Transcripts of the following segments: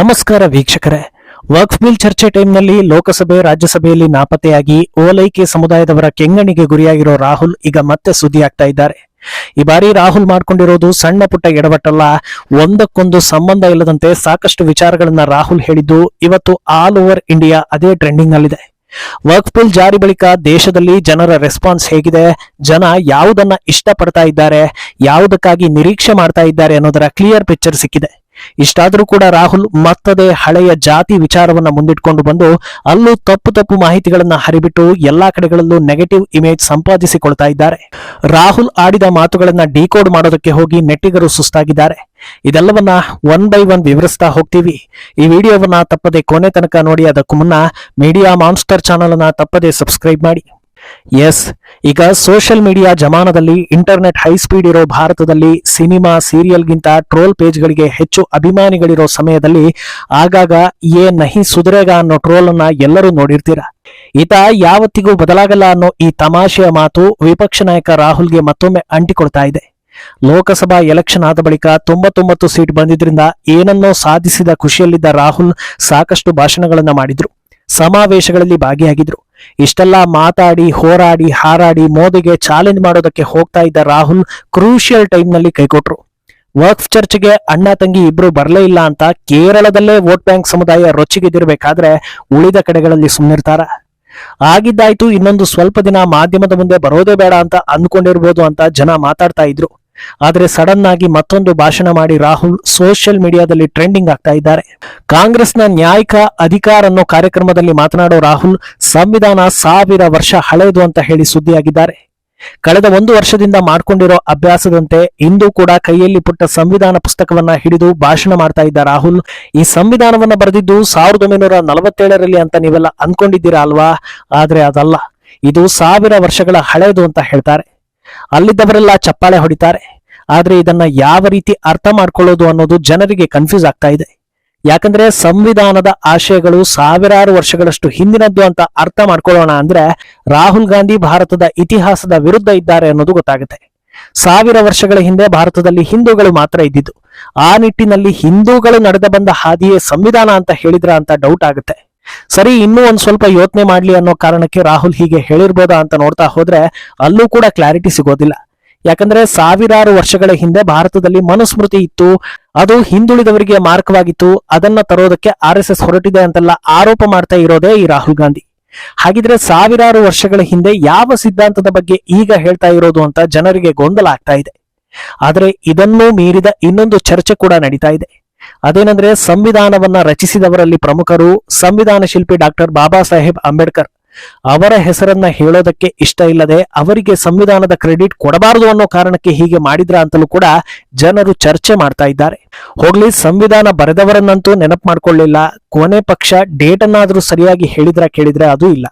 ನಮಸ್ಕಾರ ವೀಕ್ಷಕರೇ. ವಕ್ಫ್ ಬಿಲ್ ಚರ್ಚೆ ಟೈಮ್ನಲ್ಲಿ ಲೋಕಸಭೆ, ರಾಜ್ಯಸಭೆಯಲ್ಲಿ ನಾಪತ್ತೆಯಾಗಿ ಓಲೈಕೆ ಸಮುದಾಯದವರ ಕೆಂಗಣಿಗೆ ಗುರಿಯಾಗಿರೋ ರಾಹುಲ್ ಈಗ ಮತ್ತೆ ಸುದ್ದಿ ಆಗ್ತಾ ಇದ್ದಾರೆ. ಈ ಬಾರಿ ರಾಹುಲ್ ಮಾಡ್ಕೊಂಡಿರೋದು ಸಣ್ಣ ಪುಟ್ಟ ಎಡವಟ್ಟಲ್ಲ, ಒಂದಕ್ಕೊಂದು ಸಂಬಂಧ ಇಲ್ಲದಂತೆ ಸಾಕಷ್ಟು ವಿಚಾರಗಳನ್ನ ರಾಹುಲ್ ಹೇಳಿದ್ದು ಇವತ್ತು ಆಲ್ ಓವರ್ ಇಂಡಿಯಾ ಅದೇ ಟ್ರೆಂಡಿಂಗ್ ನಲ್ಲಿದೆ. ವರ್ಕ್ ಬಿಲ್ ಜಾರಿ ಬಳಿಕ ದೇಶದಲ್ಲಿ ಜನರ ರೆಸ್ಪಾನ್ಸ್ ಹೇಗಿದೆ, ಜನ ಯಾವುದನ್ನ ಇಷ್ಟಪಡ್ತಾ ಇದ್ದಾರೆ, ಯಾವುದಕ್ಕಾಗಿ ನಿರೀಕ್ಷೆ ಮಾಡ್ತಾ ಇದ್ದಾರೆ ಅನ್ನೋದರ ಕ್ಲಿಯರ್ ಪಿಕ್ಚರ್ ಸಿಕ್ಕಿದೆ. ಇಷ್ಟಾದರೂ ಕೂಡ ರಾಹುಲ್ ಮತ್ತದೇ ಹಳೆಯ ಜಾತಿ ವಿಚಾರವನ್ನ ಮುಂದಿಟ್ಕೊಂಡು ಬಂದು ಅಲ್ಲೂ ತಪ್ಪು ತಪ್ಪು ಮಾಹಿತಿಗಳನ್ನ ಹರಿಬಿಟ್ಟು ಎಲ್ಲಾ ಕಡೆಗಳಲ್ಲೂ ನೆಗೆಟಿವ್ ಇಮೇಜ್ ಸಂಪಾದಿಸಿಕೊಳ್ತಾ ಇದ್ದಾರೆ. ರಾಹುಲ್ ಆಡಿದ ಮಾತುಗಳನ್ನ ಡಿಕೋಡ್ ಮಾಡೋದಕ್ಕೆ ಹೋಗಿ ನೆಟ್ಟಿಗರು ಸುಸ್ತಾಗಿದ್ದಾರೆ. ಇದೆಲ್ಲವನ್ನ ಒನ್ ಬೈ ಒನ್ ವಿವರಿಸ್ತಾ ಹೋಗ್ತೀವಿ. ಈ ವಿಡಿಯೋವನ್ನ ತಪ್ಪದೆ ಕೊನೆ ತನಕ ನೋಡಿ, ಅದಕ್ಕೂ ಮುನ್ನ ಮೀಡಿಯಾ ಮಾನ್ಸ್ಟರ್ ಚಾನಲ್ ಅನ್ನ ತಪ್ಪದೆ ಸಬ್ಸ್ಕ್ರೈಬ್ ಮಾಡಿ. ಎಸ್ ಈಗ ಸೋಷಿಯಲ್ ಮೀಡಿಯಾ ಜಮಾನದಲ್ಲಿ ಇಂಟರ್ನೆಟ್ ಹೈ ಸ್ಪೀಡ್ ಇರೋ ಭಾರತದಲ್ಲಿ ಸಿನಿಮಾ ಸೀರಿಯಲ್ಗಿಂತ ಟ್ರೋಲ್ ಪೇಜ್ಗಳಿಗೆ ಹೆಚ್ಚು ಅಭಿಮಾನಿಗಳಿರೋ ಸಮಯದಲ್ಲಿ ಆಗಾಗ ಏ ನಹಿ ಸುಧರೇಗ ಅನ್ನೋ ಟ್ರೋಲ್ ಅನ್ನ ಎಲ್ಲರೂ ನೋಡಿರ್ತೀರಾ? ಈತ ಯಾವತ್ತಿಗೂ ಬದಲಾಗಲ್ಲ ಅನ್ನೋ ಈ ತಮಾಷೆಯ ಮಾತು ವಿಪಕ್ಷ ನಾಯಕ ರಾಹುಲ್ಗೆ ಮತ್ತೊಮ್ಮೆ ಅಂಟಿಕೊಳ್ತಾ ಇದೆ. ಲೋಕಸಭಾ ಎಲೆಕ್ಷನ್ ಆದ ಬಳಿಕ ತೊಂಬತ್ತೊಂಬತ್ತು ಸೀಟ್ ಬಂದಿದ್ರಿಂದ ಏನನ್ನೋ ಸಾಧಿಸಿದ ಖುಷಿಯಲ್ಲಿದ್ದ ರಾಹುಲ್ ಸಾಕಷ್ಟು ಭಾಷಣಗಳನ್ನ ಮಾಡಿದ್ರು. ಸಮಾವೇಶಗಳಲ್ಲಿ ಭಾಗಿಯಾಗಿದ್ರು. ಇಷ್ಟೆಲ್ಲ ಮಾತಾಡಿ, ಹೋರಾಡಿ, ಹಾರಾಡಿ, ಮೋದಿಗೆ ಚಾಲೆಂಜ್ ಮಾಡೋದಕ್ಕೆ ಹೋಗ್ತಾ ಇದ್ದ ರಾಹುಲ್ ಕ್ರೂಷಿಯಲ್ ಟೈಮ್ನಲ್ಲಿ ಕೈಕೊಟ್ರು. ವರ್ಕ್ಸ್ ಚರ್ಚ್ಗೆ ಅಣ್ಣ ತಂಗಿ ಇಬ್ರು ಬರಲೇ ಇಲ್ಲ ಅಂತ ಕೇರಳದಲ್ಲೇ ವೋಟ್ ಬ್ಯಾಂಕ್ ಸಮುದಾಯ ರೊಚ್ಚಿಗೆದ್ದಿರ್ಬೇಕಾದ್ರೆ ಉಳಿದ ಕಡೆಗಳಲ್ಲಿ ಸುಮ್ಮನಿರ್ತಾರ ಆಗಿದ್ದಾಯ್ತು ಇನ್ನೊಂದು ಸ್ವಲ್ಪ ದಿನ ಮಾಧ್ಯಮದ ಮುಂದೆ ಬರೋದೇ ಬೇಡ ಅಂತ ಅಂದ್ಕೊಂಡಿರ್ಬೋದು ಅಂತ ಜನ ಮಾತಾಡ್ತಾ ಇದ್ರು. ಆದ್ರೆ ಸಡನ್ ಆಗಿ ಮತ್ತೊಂದು ಭಾಷಣ ಮಾಡಿ ರಾಹುಲ್ ಸೋಷಿಯಲ್ ಮೀಡಿಯಾದಲ್ಲಿ ಟ್ರೆಂಡಿಂಗ್ ಆಗ್ತಾ ಇದ್ದಾರೆ. ಕಾಂಗ್ರೆಸ್ನ ನ್ಯಾಯಿಕ ಅಧಿಕಾರ ಅನ್ನೋ ಕಾರ್ಯಕ್ರಮದಲ್ಲಿ ಮಾತನಾಡೋ ರಾಹುಲ್ ಸಂವಿಧಾನ ಸಾವಿರ ವರ್ಷ ಹಳೆಯದು ಅಂತ ಹೇಳಿ ಸುದ್ದಿಯಾಗಿದ್ದಾರೆ. ಕಳೆದ ಒಂದು ವರ್ಷದಿಂದ ಮಾಡ್ಕೊಂಡಿರೋ ಅಭ್ಯಾಸದಂತೆ ಇಂದು ಕೂಡ ಕೈಯಲ್ಲಿ ಪುಟ್ಟ ಸಂವಿಧಾನ ಪುಸ್ತಕವನ್ನ ಹಿಡಿದು ಭಾಷಣ ಮಾಡ್ತಾ ಇದ್ದ ರಾಹುಲ್, ಈ ಸಂವಿಧಾನವನ್ನ ಬರೆದಿದ್ದು ಸಾವಿರದ ಒಂಬೈನೂರ ನಲವತ್ತೇಳರಲ್ಲಿ ಅಂತ ನೀವೆಲ್ಲ ಅನ್ಕೊಂಡಿದ್ದೀರಾ ಅಲ್ವಾ? ಆದ್ರೆ ಅದಲ್ಲ. ಇದು ಸಾವಿರ ವರ್ಷಗಳ ಹಳೆಯದು ಅಂತ ಹೇಳ್ತಾರೆ. ಅಲ್ಲಿದ್ದವರೆಲ್ಲ ಚಪ್ಪಾಳೆ ಹೊಡಿತಾರೆ. ಆದರೆ ಇದನ್ನ ಯಾವ ರೀತಿ ಅರ್ಥ ಮಾಡ್ಕೊಳ್ಳೋದು ಅನ್ನೋದು ಜನರಿಗೆ ಕನ್ಫ್ಯೂಸ್ ಆಗ್ತಾ ಇದೆ. ಯಾಕಂದ್ರೆ ಸಂವಿಧಾನದ ಆಶಯಗಳು ಸಾವಿರಾರು ವರ್ಷಗಳಷ್ಟು ಹಿಂದಿನದ್ದು ಅಂತ ಅರ್ಥ ಮಾಡ್ಕೊಳ್ಳೋಣ ಅಂದ್ರೆ ರಾಹುಲ್ ಗಾಂಧಿ ಭಾರತದ ಇತಿಹಾಸದ ವಿರುದ್ಧ ಇದ್ದಾರೆ ಅನ್ನೋದು ಗೊತ್ತಾಗುತ್ತೆ. ಸಾವಿರ ವರ್ಷಗಳ ಹಿಂದೆ ಭಾರತದಲ್ಲಿ ಹಿಂದೂಗಳು ಮಾತ್ರ ಇದ್ದಿದ್ದು. ಆ ನಿಟ್ಟಿನಲ್ಲಿ ಹಿಂದೂಗಳು ನಡೆದ ಬಂದ ಹಾದಿಯೇ ಸಂವಿಧಾನ ಅಂತ ಹೇಳಿದ್ರ ಅಂತ ಡೌಟ್ ಆಗುತ್ತೆ. ಸರಿ, ಇನ್ನೂ ಒಂದ್ ಸ್ವಲ್ಪ ಯೋಚನೆ ಮಾಡ್ಲಿ ಅನ್ನೋ ಕಾರಣಕ್ಕೆ ರಾಹುಲ್ ಹೀಗೆ ಹೇಳಿರ್ಬೋದಾ ಅಂತ ನೋಡ್ತಾ ಹೋದ್ರೆ ಅಲ್ಲೂ ಕೂಡ ಕ್ಲಾರಿಟಿ ಸಿಗೋದಿಲ್ಲ. ಯಾಕಂದ್ರೆ ಸಾವಿರಾರು ವರ್ಷಗಳ ಹಿಂದೆ ಭಾರತದಲ್ಲಿ ಮನುಸ್ಮೃತಿ ಇತ್ತು, ಅದು ಹಿಂದುಳಿದವರಿಗೆ ಮಾರ್ಕವಾಗಿತ್ತು, ಅದನ್ನ ತರೋದಕ್ಕೆ ಆರ್ ಹೊರಟಿದೆ ಅಂತೆಲ್ಲ ಆರೋಪ ಮಾಡ್ತಾ ಇರೋದೇ ಈ ರಾಹುಲ್ ಗಾಂಧಿ. ಹಾಗಿದ್ರೆ ಸಾವಿರಾರು ವರ್ಷಗಳ ಹಿಂದೆ ಯಾವ ಸಿದ್ಧಾಂತದ ಬಗ್ಗೆ ಈಗ ಹೇಳ್ತಾ ಇರೋದು ಅಂತ ಜನರಿಗೆ ಗೊಂದಲ ಆಗ್ತಾ ಇದೆ. ಆದರೆ ಇದನ್ನೂ ಮೀರಿದ ಇನ್ನೊಂದು ಚರ್ಚೆ ಕೂಡ ನಡೀತಾ ಇದೆ. ಅದೇನಂದ್ರೆ ಸಂವಿಧಾನವನ್ನ ರಚಿಸಿದವರಲ್ಲಿ ಪ್ರಮುಖರು ಸಂವಿಧಾನ ಶಿಲ್ಪಿ ಡಾಕ್ಟರ್ ಬಾಬಾ ಸಾಹೇಬ್ ಅಂಬೇಡ್ಕರ್. ಅವರ ಹೆಸರನ್ನ ಹೇಳೋದಕ್ಕೆ ಇಷ್ಟ ಇಲ್ಲದೆ ಅವರಿಗೆ ಸಂವಿಧಾನದ ಕ್ರೆಡಿಟ್ ಕೊಡಬಾರದು ಅನ್ನೋ ಕಾರಣಕ್ಕೆ ಹೀಗೆ ಮಾಡಿದ್ರ ಅಂತಲೂ ಕೂಡ ಜನರು ಚರ್ಚೆ ಮಾಡ್ತಾ ಇದ್ದಾರೆ. ಹೋಗ್ಲಿ, ಸಂವಿಧಾನ ಬರೆದವರನ್ನಂತೂ ನೆನಪು ಮಾಡ್ಕೊಳ್ಳಿಲ್ಲ. ಕೊನೆ ಪಕ್ಷ ಡೇಟ್ ಅನ್ನಾದ್ರೂ ಸರಿಯಾಗಿ ಹೇಳಿದ್ರ ಕೇಳಿದ್ರೆ ಅದು ಇಲ್ಲ.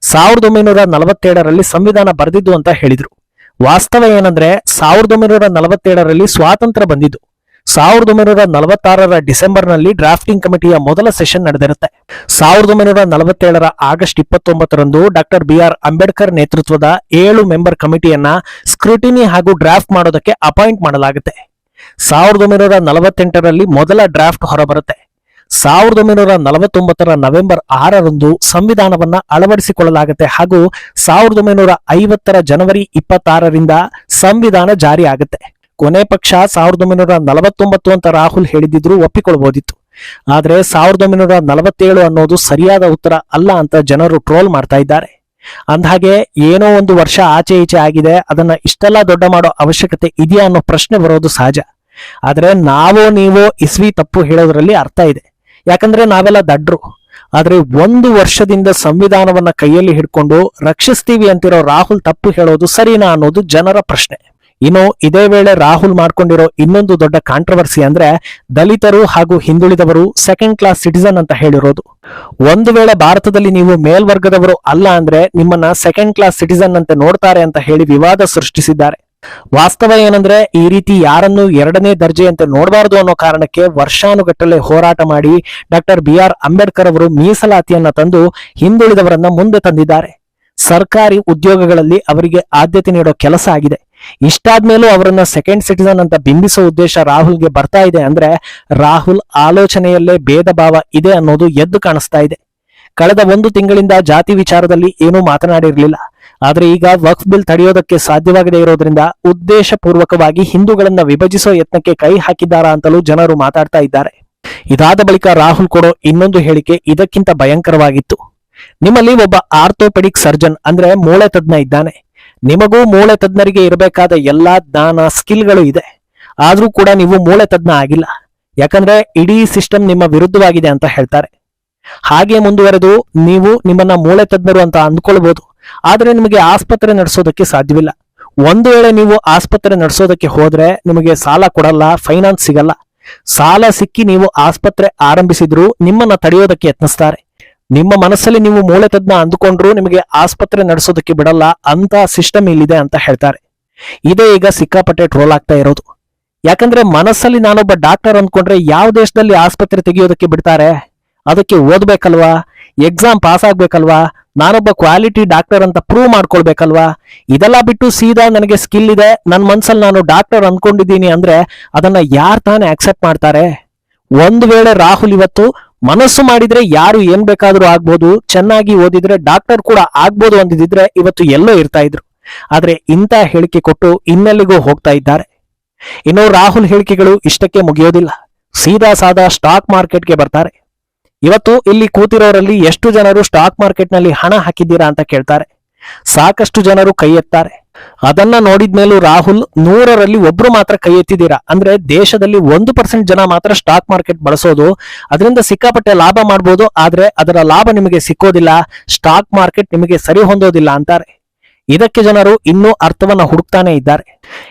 ಸಾವಿರದ ಒಂಬೈನೂರ ನಲವತ್ತೇಳರಲ್ಲಿ ಸಂವಿಧಾನ ಬರೆದಿದ್ದು ಅಂತ ಹೇಳಿದ್ರು. ವಾಸ್ತವ ಏನಂದ್ರೆ ಸಾವಿರದ ಒಂಬೈನೂರ ನಲವತ್ತೇಳರಲ್ಲಿ ಸ್ವಾತಂತ್ರ್ಯ ಬಂದಿದ್ದು. ಸಾವಿರದ ಒಂಬೈನೂರ ನಲವತ್ತಾರರ ಡಿಸೆಂಬರ್ನಲ್ಲಿ ಡ್ರಾಫ್ಟಿಂಗ್ ಕಮಿಟಿಯ ಮೊದಲ ಸೆಷನ್ ನಡೆದಿರುತ್ತೆ. ಸಾವಿರದ ಒಂಬೈನೂರ ನಲವತ್ತೇಳರ ಆಗಸ್ಟ್ ಇಪ್ಪತ್ತೊಂಬತ್ತರಂದು ಡಾಕ್ಟರ್ ಬಿ ಆರ್ ಅಂಬೇಡ್ಕರ್ ನೇತೃತ್ವದ ಏಳು ಮೆಂಬರ್ ಕಮಿಟಿಯನ್ನ ಸ್ಕ್ರೂಟಿನಿ ಹಾಗೂ ಡ್ರಾಫ್ಟ್ ಮಾಡೋದಕ್ಕೆ ಅಪಾಯಿಂಟ್ ಮಾಡಲಾಗುತ್ತೆ. ಸಾವಿರದ ಒಂಬೈನೂರ ನಲವತ್ತೆಂಟರಲ್ಲಿ ಮೊದಲ ಡ್ರಾಫ್ಟ್ ಹೊರಬರುತ್ತೆ. ಸಾವಿರದ ಒಂಬೈನೂರ ನಲವತ್ತೊಂಬತ್ತರ ನವೆಂಬರ್ ಆರರಂದು ಸಂವಿಧಾನವನ್ನ ಅಳವಡಿಸಿಕೊಳ್ಳಲಾಗುತ್ತೆ ಹಾಗೂ ಸಾವಿರದ ಒಂಬೈನೂರ ಐವತ್ತರ ಜನವರಿ ಇಪ್ಪತ್ತಾರರಿಂದ ಸಂವಿಧಾನ ಜಾರಿ ಆಗುತ್ತೆ ಕೊನೆ ಪಕ್ಷ ಸಾವಿರದ ಒಂಬೈನೂರ ನಲವತ್ತೊಂಬತ್ತು ಅಂತ ರಾಹುಲ್ ಹೇಳಿದಿದ್ರು ಒಪ್ಪಿಕೊಳ್ಬಹುದಿತ್ತು ಆದ್ರೆ ಸಾವಿರದ ಒಂಬೈನೂರ ನಲವತ್ತೇಳು ಅನ್ನೋದು ಸರಿಯಾದ ಉತ್ತರ ಅಲ್ಲ ಅಂತ ಜನರು ಟ್ರೋಲ್ ಮಾಡ್ತಾ ಇದ್ದಾರೆ. ಅಂದಹಾಗೆ ಏನೋ ಒಂದು ವರ್ಷ ಆಚೆ ಈಚೆ ಆಗಿದೆ, ಅದನ್ನ ಇಷ್ಟೆಲ್ಲ ದೊಡ್ಡ ಮಾಡೋ ಅವಶ್ಯಕತೆ ಇದೆಯಾ ಅನ್ನೋ ಪ್ರಶ್ನೆ ಬರೋದು ಸಹಜ. ಆದ್ರೆ ನಾವೋ ನೀವೋ ಇಸ್ವಿ ತಪ್ಪು ಹೇಳೋದ್ರಲ್ಲಿ ಅರ್ಥ ಇದೆ. ಯಾಕಂದ್ರೆ ನಾವೆಲ್ಲ ದಡ್ರು. ಆದ್ರೆ ಒಂದು ವರ್ಷದಿಂದ ಸಂವಿಧಾನವನ್ನ ಕೈಯಲ್ಲಿ ಹಿಡ್ಕೊಂಡು ರಕ್ಷಿಸ್ತೀವಿ ಅಂತಿರೋ ರಾಹುಲ್ ತಪ್ಪು ಹೇಳೋದು ಸರಿನಾ ಅನ್ನೋದು ಜನರ ಪ್ರಶ್ನೆ. ಇನ್ನು ಇದೇ ವೇಳೆ ರಾಹುಲ್ ಮಾಡ್ಕೊಂಡಿರೋ ಇನ್ನೊಂದು ದೊಡ್ಡ ಕಾಂಟ್ರವರ್ಸಿ ಅಂದ್ರೆ ದಲಿತರು ಹಾಗೂ ಹಿಂದುಳಿದವರು ಸೆಕೆಂಡ್ ಕ್ಲಾಸ್ ಸಿಟಿಸನ್ ಅಂತ ಹೇಳಿರೋದು. ಒಂದು ವೇಳೆ ಭಾರತದಲ್ಲಿ ನೀವು ಮೇಲ್ವರ್ಗದವರು ಅಲ್ಲ ಅಂದ್ರೆ ನಿಮ್ಮನ್ನ ಸೆಕೆಂಡ್ ಕ್ಲಾಸ್ ಸಿಟಿಸನ್ ಅಂತ ನೋಡ್ತಾರೆ ಅಂತ ಹೇಳಿ ವಿವಾದ ಸೃಷ್ಟಿಸಿದ್ದಾರೆ. ವಾಸ್ತವ ಏನಂದ್ರೆ ಈ ರೀತಿ ಯಾರನ್ನು ಎರಡನೇ ದರ್ಜೆಯಂತೆ ನೋಡಬಾರದು ಅನ್ನೋ ಕಾರಣಕ್ಕೆ ವರ್ಷಾನುಗಟ್ಟಲೆ ಹೋರಾಟ ಮಾಡಿ ಡಾಕ್ಟರ್ ಬಿ ಆರ್ ಅಂಬೇಡ್ಕರ್ ಅವರು ಮೀಸಲಾತಿಯನ್ನ ತಂದು ಹಿಂದುಳಿದವರನ್ನ ಮುಂದೆ ತಂದಿದ್ದಾರೆ. ಸರ್ಕಾರಿ ಉದ್ಯೋಗಗಳಲ್ಲಿ ಅವರಿಗೆ ಆದ್ಯತೆ ನೀಡೋ ಕೆಲಸ ಆಗಿದೆ. ಇಷ್ಟಾದ್ಮೇಲೂ ಅವರನ್ನ ಸೆಕೆಂಡ್ ಸಿಟಿಸನ್ ಅಂತ ಬಿಂಬಿಸೋ ಉದ್ದೇಶ ರಾಹುಲ್ಗೆ ಬರ್ತಾ ಇದೆ ಅಂದ್ರೆ ರಾಹುಲ್ ಆಲೋಚನೆಯಲ್ಲೇ ಭೇದ ಭಾವ ಇದೆ ಅನ್ನೋದು ಎದ್ದು ಕಾಣಿಸ್ತಾ ಇದೆ. ಕಳೆದ ಒಂದು ತಿಂಗಳಿಂದ ಜಾತಿ ವಿಚಾರದಲ್ಲಿ ಏನೂ ಮಾತನಾಡಿರಲಿಲ್ಲ. ಆದ್ರೆ ಈಗ ವಕ್ಫ್ ಬಿಲ್ ತಡೆಯೋದಕ್ಕೆ ಸಾಧ್ಯವಾಗದೇ ಇರೋದ್ರಿಂದ ಉದ್ದೇಶ ಪೂರ್ವಕವಾಗಿ ಹಿಂದೂಗಳನ್ನ ವಿಭಜಿಸೋ ಯತ್ನಕ್ಕೆ ಕೈ ಹಾಕಿದ್ದಾರಾ ಅಂತಲೂ ಜನರು ಮಾತಾಡ್ತಾ ಇದ್ದಾರೆ. ಇದಾದ ಬಳಿಕ ರಾಹುಲ್ ಕೊಡೋ ಇನ್ನೊಂದು ಹೇಳಿಕೆ ಇದಕ್ಕಿಂತ ಭಯಂಕರವಾಗಿತ್ತು. ನಿಮ್ಮಲ್ಲಿ ಒಬ್ಬ ಆರ್ಥೋಪೆಡಿಕ್ ಸರ್ಜನ್ ಅಂದ್ರೆ ಮೂಳೆ ತಜ್ಞ ಇದ್ದಾನೆ. ನಿಮಗೂ ಮೂಳೆ ತಜ್ಞರಿಗೆ ಇರಬೇಕಾದ ಎಲ್ಲಾ ಜ್ಞಾನ ಸ್ಕಿಲ್ಗಳು ಇದೆ. ಆದ್ರೂ ಕೂಡ ನೀವು ಮೂಳೆ ತಜ್ಞ ಆಗಿಲ್ಲ. ಯಾಕಂದ್ರೆ ಇಡೀ ಸಿಸ್ಟಮ್ ನಿಮ್ಮ ವಿರುದ್ಧವಾಗಿದೆ ಅಂತ ಹೇಳ್ತಾರೆ. ಹಾಗೆ ಮುಂದುವರೆದು ನೀವು ನಿಮ್ಮನ್ನ ಮೂಳೆ ತಜ್ಞರು ಅಂತ ಅಂದ್ಕೊಳ್ಬಹುದು ಆದ್ರೆ ನಿಮಗೆ ಆಸ್ಪತ್ರೆ ನಡೆಸೋದಕ್ಕೆ ಸಾಧ್ಯವಿಲ್ಲ. ಒಂದು ವೇಳೆ ನೀವು ಆಸ್ಪತ್ರೆ ನಡೆಸೋದಕ್ಕೆ ಹೋದ್ರೆ ನಿಮಗೆ ಸಾಲ ಕೊಡಲ್ಲ, ಫೈನಾನ್ಸ್ ಸಿಗಲ್ಲ. ಸಾಲ ಸಿಕ್ಕಿ ನೀವು ಆಸ್ಪತ್ರೆ ಆರಂಭಿಸಿದ್ರು ನಿಮ್ಮನ್ನ ತಡೆಯೋದಕ್ಕೆ ಯತ್ನಿಸ್ತಾರೆ. ನಿಮ್ಮ ಮನಸ್ಸಲ್ಲಿ ನೀವು ಮೂಳೆ ತಜ್ಞ ಅಂದುಕೊಂಡ್ರು ನಿಮಗೆ ಆಸ್ಪತ್ರೆ ನಡೆಸೋದಕ್ಕೆ ಬಿಡಲ್ಲ, ಅಂತ ಸಿಸ್ಟಮ್ ಇಲ್ಲಿದೆ ಅಂತ ಹೇಳ್ತಾರೆ. ಇದೇ ಈಗ ಸಿಕ್ಕಾಪಟ್ಟೆ ಟ್ರೋಲ್ ಆಗ್ತಾ ಇರೋದು. ಯಾಕಂದ್ರೆ ಮನಸ್ಸಲ್ಲಿ ನಾನೊಬ್ಬ ಡಾಕ್ಟರ್ ಅಂದ್ಕೊಂಡ್ರೆ ಯಾವ ದೇಶದಲ್ಲಿ ಆಸ್ಪತ್ರೆ ತೆಗೆಯೋದಕ್ಕೆ ಬಿಡ್ತಾರೆ? ಅದಕ್ಕೆ ಓದ್ಬೇಕಲ್ವಾ? ಎಕ್ಸಾಮ್ ಪಾಸ್ ಆಗ್ಬೇಕಲ್ವಾ? ನಾನೊಬ್ಬ ಕ್ವಾಲಿಟಿ ಡಾಕ್ಟರ್ ಅಂತ ಪ್ರೂವ್ ಮಾಡ್ಕೊಳ್ಬೇಕಲ್ವಾ? ಇದೆಲ್ಲ ಬಿಟ್ಟು ಸೀದಾ ನನಗೆ ಸ್ಕಿಲ್ ಇದೆ ನನ್ನ ಮನಸ್ಸಲ್ಲಿ ನಾನು ಡಾಕ್ಟರ್ ಅಂದ್ಕೊಂಡಿದ್ದೀನಿ ಅಂದ್ರೆ ಅದನ್ನ ಯಾರು ತಾನೇ ಅಕ್ಸೆಪ್ಟ್ ಮಾಡ್ತಾರೆ? ಒಂದು ವೇಳೆ ರಾಹುಲ್ ಇವತ್ತು ಮನಸ್ಸು ಮಾಡಿದ್ರೆ ಯಾರು ಏನ್ ಬೇಕಾದ್ರೂ ಆಗ್ಬೋದು, ಚೆನ್ನಾಗಿ ಓದಿದ್ರೆ ಡಾಕ್ಟರ್ ಕೂಡ ಆಗ್ಬೋದು ಅಂದಿದ್ರೆ ಇವತ್ತು ಎಲ್ಲೋ ಇರ್ತಾ ಇದ್ರು. ಆದ್ರೆ ಇಂಥ ಹೇಳಿಕೆ ಕೊಟ್ಟು ಇನ್ನೆಲ್ಲಿಗೂ ಹೋಗ್ತಾ ಇದ್ದಾರೆ. ಇನ್ನು ರಾಹುಲ್ ಹೇಳಿಕೆಗಳು ಇಷ್ಟಕ್ಕೆ ಮುಗಿಯೋದಿಲ್ಲ. ಸೀದಾ ಸಾದಾ ಸ್ಟಾಕ್ ಮಾರ್ಕೆಟ್ಗೆ ಬರ್ತಾರೆ. ಇವತ್ತು ಇಲ್ಲಿ ಕೂತಿರೋರಲ್ಲಿ ಎಷ್ಟು ಜನರು ಸ್ಟಾಕ್ ಮಾರ್ಕೆಟ್ನಲ್ಲಿ ಹಣ ಹಾಕಿದ್ದೀರಾ ಅಂತ ಕೇಳ್ತಾರೆ. ಸಾಕಷ್ಟು ಜನರು ಕೈ ಎತ್ತಾರೆ. ಅದನ್ನ ನೋಡಿದ್ಮೇಲೂ ರಾಹುಲ್ ನೂರರಲ್ಲಿ ಒಬ್ರು ಮಾತ್ರ ಕೈ ಎತ್ತಿದ್ದೀರಾ? ಅಂದ್ರೆ ದೇಶದಲ್ಲಿ ಒಂದು ಪರ್ಸೆಂಟ್ ಜನ ಮಾತ್ರ ಸ್ಟಾಕ್ ಮಾರ್ಕೆಟ್ ಬಳಸೋದು, ಅದರಿಂದ ಸಿಕ್ಕಾಪಟ್ಟೆ ಲಾಭ ಮಾಡ್ಬೋದು, ಆದ್ರೆ ಅದರ ಲಾಭ ನಿಮಗೆ ಸಿಕ್ಕೋದಿಲ್ಲ ಸ್ಟಾಕ್ ಮಾರ್ಕೆಟ್ ನಿಮಗೆ ಸರಿ ಹೊಂದೋದಿಲ್ಲ ಅಂತಾರೆ. ಇದಕ್ಕೆ ಜನರು ಇನ್ನೂ ಅರ್ಥವನ್ನ ಹುಡುಕ್ತಾನೆ ಇದ್ದಾರೆ.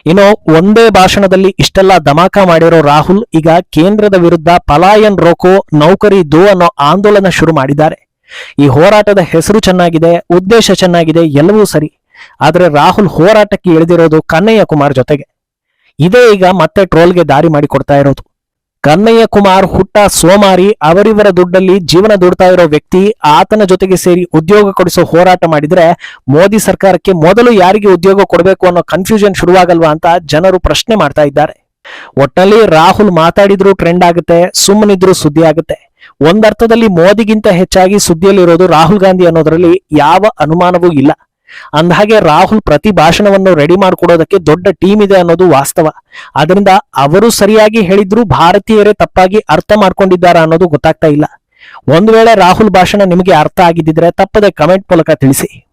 ಇನ್ನು ಒಂದೇ ಭಾಷಣದಲ್ಲಿ ಇಷ್ಟೆಲ್ಲ ಧಮಾಕ ಮಾಡಿರೋ ರಾಹುಲ್ ಈಗ ಕೇಂದ್ರದ ವಿರುದ್ಧ ಪಲಾಯನ್ ರೋಕೋ, ನೌಕರಿ ದೋ ಅನ್ನೋ ಆಂದೋಲನ ಶುರು ಮಾಡಿದ್ದಾರೆ. ಈ ಹೋರಾಟದ ಹೆಸರು ಚೆನ್ನಾಗಿದೆ, ಉದ್ದೇಶ ಚೆನ್ನಾಗಿದೆ, ಎಲ್ಲವೂ ಸರಿ. ಆದ್ರೆ ರಾಹುಲ್ ಹೋರಾಟಕ್ಕೆ ಇಳಿದಿರೋದು ಕನ್ನಯ್ಯ ಕುಮಾರ್ ಜೊತೆಗೆ. ಇದೇ ಈಗ ಮತ್ತೆ ಟ್ರೋಲ್ಗೆ ದಾರಿ ಮಾಡಿಕೊಡ್ತಾ ಇರೋದು. ಕನ್ನಯ್ಯ ಕುಮಾರ್, ಹುಟ್ಟ ಸೋಮಾರಿ ಅವರಿವರ ದುಡ್ಡಲ್ಲಿ ಜೀವನ ದುಡ್ತಾ ಇರೋ ವ್ಯಕ್ತಿ, ಆತನ ಜೊತೆಗೆ ಸೇರಿ ಉದ್ಯೋಗ ಕೊಡಿಸೋ ಹೋರಾಟ ಮಾಡಿದ್ರೆ ಮೋದಿ ಸರ್ಕಾರಕ್ಕೆ ಮೊದಲು ಯಾರಿಗೆ ಉದ್ಯೋಗ ಕೊಡಬೇಕು ಅನ್ನೋ ಕನ್ಫ್ಯೂಷನ್ ಶುರುವಾಗಲ್ವಾ ಅಂತ ಜನರು ಪ್ರಶ್ನೆ ಮಾಡ್ತಾ ಇದ್ದಾರೆ. ಒಟ್ಟಲ್ಲಿ ರಾಹುಲ್ ಮಾತಾಡಿದ್ರು ಟ್ರೆಂಡ್ ಆಗುತ್ತೆ ಸುಮ್ಮನಿದ್ರು ಸುದ್ದಿ ಆಗುತ್ತೆ. ಒಂದರ್ಥದಲ್ಲಿ ಮೋದಿಗಿಂತ ಹೆಚ್ಚಾಗಿ ಸುದ್ದಿಯಲ್ಲಿರೋದು ರಾಹುಲ್ ಗಾಂಧಿ ಅನ್ನೋದರಲ್ಲಿ ಯಾವ ಅನುಮಾನವೂ ಇಲ್ಲ. ಅಂದಹಾಗೆ ರಾಹುಲ್ ಪ್ರತಿ ಭಾಷಣವನ್ನು ರೆಡಿ ಮಾಡಿಕೊಡೋದಕ್ಕೆ ದೊಡ್ಡ ಟೀಮ್ ಇದೆ ಅನ್ನೋದು ವಾಸ್ತವ. ಅದರಿಂದ ಅವರು ಸರಿಯಾಗಿ ಹೇಳಿದ್ರು ಭಾರತೀಯರೇ ತಪ್ಪಾಗಿ ಅರ್ಥ ಮಾಡ್ಕೊಂಡಿದ್ದಾರಾ ಅನ್ನೋದು ಗೊತ್ತಾಗ್ತಾ ಇಲ್ಲ. ಒಂದು ವೇಳೆ ರಾಹುಲ್ ಭಾಷಣ ನಿಮಗೆ ಅರ್ಥ ಆಗಿದ್ದಿದ್ರೆ ತಪ್ಪದೆ ಕಮೆಂಟ್ ಮೂಲಕ ತಿಳಿಸಿ.